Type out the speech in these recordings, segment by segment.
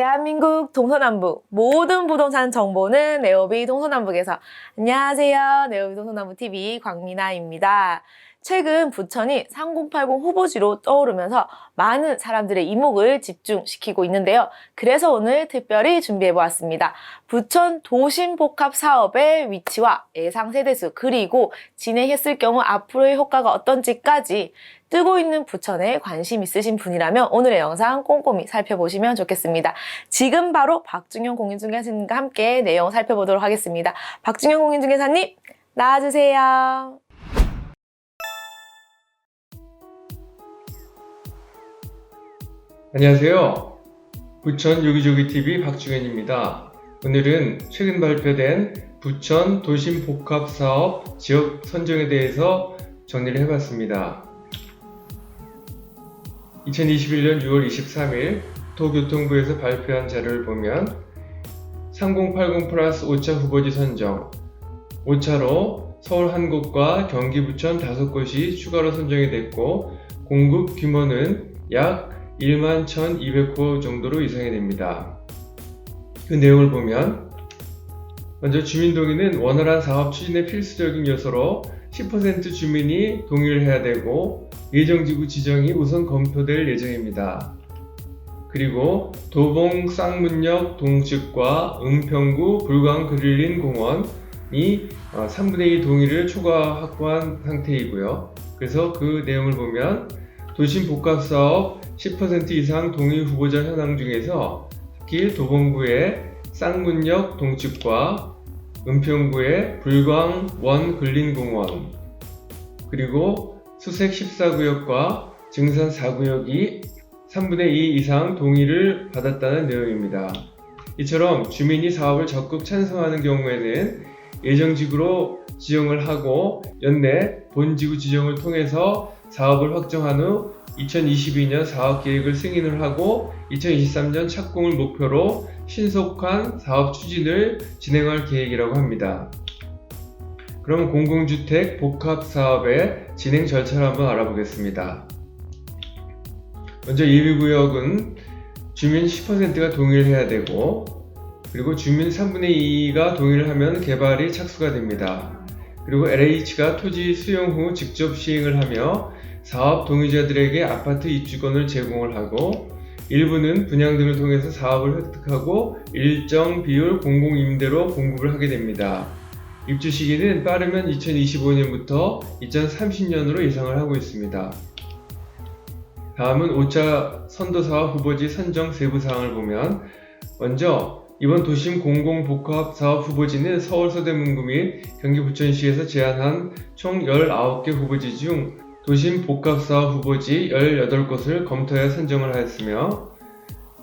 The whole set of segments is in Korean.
대한민국 동서남북 모든 부동산 정보는 네오비 동서남북에서 안녕하세요. 네오비 동서남북 TV 광미나입니다. 최근 부천이 3080 후보지로 떠오르면서 많은 사람들의 이목을 집중시키고 있는데요. 그래서 오늘 특별히 준비해 보았습니다. 부천 도심 복합 사업의 위치와 예상 세대수 그리고 진행했을 경우 앞으로의 효과가 어떤지까지 뜨고 있는 부천에 관심 있으신 분이라면 오늘의 영상 꼼꼼히 살펴보시면 좋겠습니다. 지금 바로 박중현 공인중개사님과 함께 내용 살펴보도록 하겠습니다. 박중현 공인중개사님 나와주세요. 안녕하세요. 부천 요기조기TV 박중현입니다. 오늘은 최근 발표된 부천 도심 복합 사업 지역 선정에 대해서 정리를 해봤습니다. 2021년 6월 23일 도교통부에서 발표한 자료를 보면 3080 플러스 5차 후보지 선정 5차로 서울 한 곳과 경기 부천 다섯 곳이 추가로 선정이 됐고 공급 규모는 약 1만 1200호 정도로 예상이 됩니다. 그 내용을 보면 먼저 주민 동의는 원활한 사업 추진의 필수적인 요소로 10% 주민이 동의를 해야 되고 예정지구 지정이 우선 검토될 예정입니다. 그리고 도봉 쌍문역 동측과 은평구 불광 그릴린 공원이 3분의 2 동의를 초과 확보한 상태이고요. 그래서 그 내용을 보면 도심 복합 사업 10% 이상 동의 후보자 현황 중에서 특히 도봉구의 쌍문역 동측과 은평구의 불광 원 근린공원 그리고 수색 14구역과 증산 4구역이 3분의 2 이상 동의를 받았다는 내용입니다. 이처럼 주민이 사업을 적극 찬성하는 경우에는 예정지구로 지정을 하고 연내 본지구 지정을 통해서 사업을 확정한 후 2022년 사업 계획을 승인을 하고 2023년 착공을 목표로 신속한 사업 추진을 진행할 계획이라고 합니다. 그럼 공공주택 복합 사업의 진행 절차를 한번 알아보겠습니다. 먼저 예비구역은 주민 10%가 동의를 해야 되고 그리고 주민 3분의 2가 동의를 하면 개발이 착수가 됩니다. 그리고 LH가 토지 수용 후 직접 시행을 하며 사업 동의자들에게 아파트 입주권을 제공을 하고 일부는 분양 등을 통해서 사업을 획득하고 일정 비율 공공임대로 공급을 하게 됩니다. 입주 시기는 빠르면 2025년부터 2030년으로 예상을 하고 있습니다. 다음은 5차 선도사업 후보지 선정 세부 사항을 보면 먼저 이번 도심 공공복합 사업 후보지는 서울 서대문구 및 경기 부천시에서 제안한 총 19개 후보지 중 도심 복합사업 후보지 18곳을 검토해 선정을 하였으며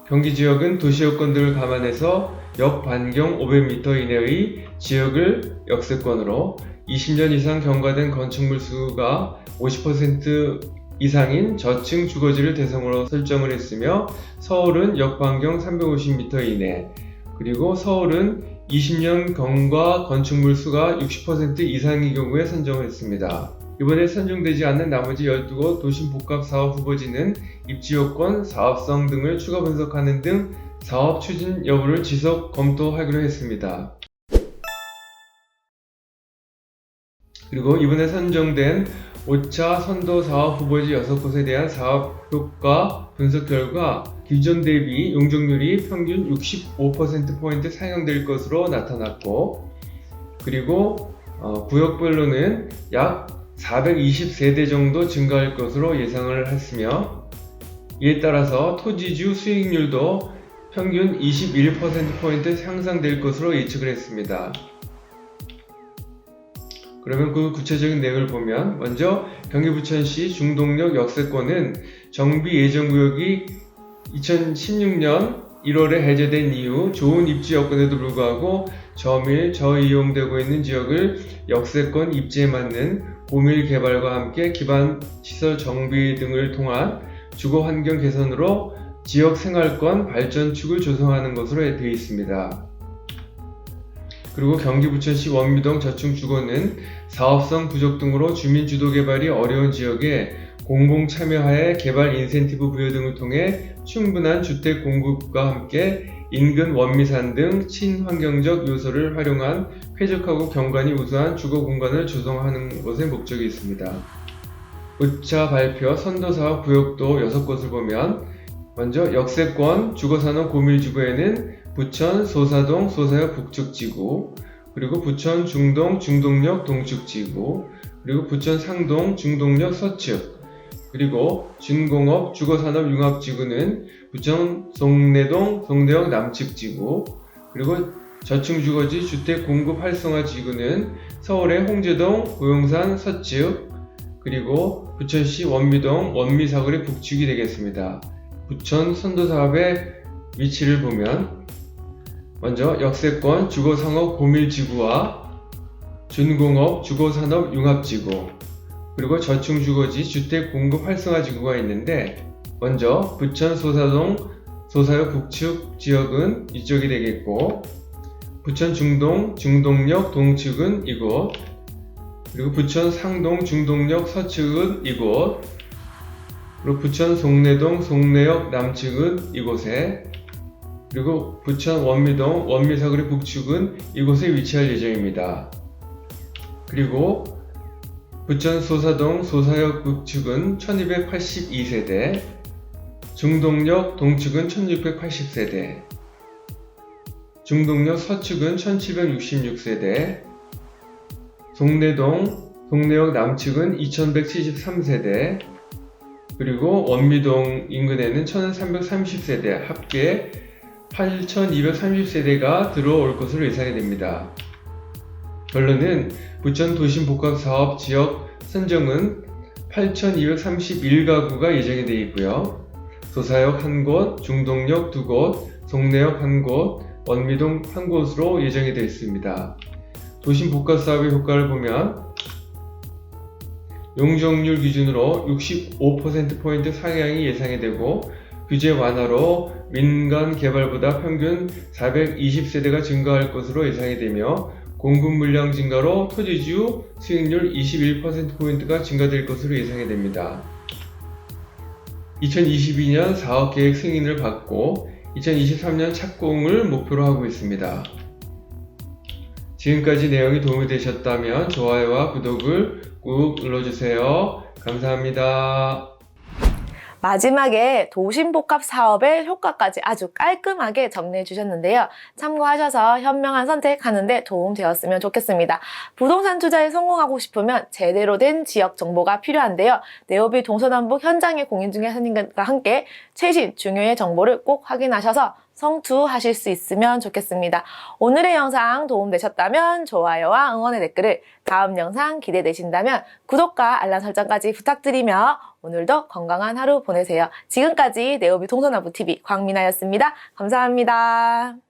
경기 지역은 도시 여건 등을 감안해서 역 반경 500m 이내의 지역을 역세권으로 20년 이상 경과된 건축물 수가 50% 이상인 저층 주거지를 대상으로 설정을 했으며 서울은 역 반경 350m 이내 그리고 서울은 20년 경과 건축물 수가 60% 이상의 경우에 선정을 했습니다. 이번에 선정되지 않는 나머지 12곳 도심 복합 사업 후보지는 입지 요건, 사업성 등을 추가 분석하는 등 사업 추진 여부를 지속 검토하기로 했습니다. 그리고 이번에 선정된 5차 선도 사업 후보지 6곳에 대한 사업 효과 분석 결과 기존 대비 용적률이 평균 65%포인트 상향될 것으로 나타났고 그리고 어, 구역별로는 약 420세대 정도 증가할 것으로 예상을 했으며 이에 따라서 토지주 수익률도 평균 21%포인트 향상될 것으로 예측을 했습니다. 그러면 그 구체적인 내용을 보면 먼저 경기 부천시 중동역 역세권은 정비 예정구역이 2016년 1월에 해제된 이후 좋은 입지 여건에도 불구하고 저밀 저이용되고 있는 지역을 역세권 입지에 맞는 고밀 개발과 함께 기반 시설 정비 등을 통한 주거 환경 개선으로 지역 생활권 발전축을 조성하는 것으로 되어 있습니다. 그리고 경기 부천시 원미동 저층 주거는 사업성 부족 등으로 주민 주도 개발이 어려운 지역에 공공 참여하에 개발 인센티브 부여 등을 통해 충분한 주택 공급과 함께 인근 원미산 등 친환경적 요소를 활용한 쾌적하고 경관이 우수한 주거 공간을 조성하는 것에 목적이 있습니다. 우차 발표 선도사업 구역도 6곳을 보면 먼저 역세권 주거산업 고밀지구에는 부천 소사동 소사역 북측지구 그리고 부천 중동 중동역 동측지구 그리고 부천 상동 중동역 서측 그리고 준공업 주거산업 융합지구는 부천 송내동 송내역 남측지구 그리고 저층주거지 주택 공급 활성화 지구는 서울의 홍제동 고용산 서측 그리고 부천시 원미동 원미사거리 북측이 되겠습니다. 부천 선도사업의 위치를 보면 먼저 역세권 주거상업 고밀지구와 준공업 주거산업 융합지구 그리고 저층 주거지 주택 공급 활성화 지구가 있는데 먼저 부천 소사동 소사역 북측 지역은 이쪽이 되겠고 부천 중동 중동역 동측은 이곳 그리고 부천 상동 중동역 서측은 이곳 그리고 부천 송내동 송내역 남측은 이곳에 그리고 부천 원미동 원미사거리 북측은 이곳에 위치할 예정입니다. 그리고 부천 소사동 소사역 북측은 1282세대, 중동역 동측은 1680세대, 중동역 서측은 1766세대, 송내동 송내역 남측은 2173세대, 그리고 원미동 인근에는 1330세대 합계 8230세대가 들어올 것으로 예상이 됩니다. 결론은 부천 도심 복합 사업 지역 선정은 8,231가구가 예정이 되어 있고요. 소사역 한 곳, 중동역 두 곳, 송내역 한 곳, 원미동 한 곳으로 예정이 되어 있습니다. 도심 복합 사업의 효과를 보면 용적률 기준으로 65%포인트 상향이 예상이 되고 규제 완화로 민간 개발보다 평균 420세대가 증가할 것으로 예상이 되며 공급 물량 증가로 토지주 수익률 21%포인트가 증가될 것으로 예상이 됩니다. 2022년 사업 계획 승인을 받고 2023년 착공을 목표로 하고 있습니다. 지금까지 내용이 도움이 되셨다면 좋아요와 구독을 꾹 눌러주세요. 감사합니다. 마지막에 도심복합 사업의 효과까지 아주 깔끔하게 정리해 주셨는데요. 참고하셔서 현명한 선택하는데 도움 되었으면 좋겠습니다. 부동산 투자에 성공하고 싶으면 제대로 된 지역 정보가 필요한데요. 네오비 동서남북 현장에 공인 중개사님과 함께 최신 중요의 정보를 꼭 확인하셔서 성투하실 수 있으면 좋겠습니다. 오늘의 영상 도움되셨다면 좋아요와 응원의 댓글을 다음 영상 기대되신다면 구독과 알람 설정까지 부탁드리며 오늘도 건강한 하루 보내세요. 지금까지 네오비 동서남북TV 광민아였습니다. 감사합니다.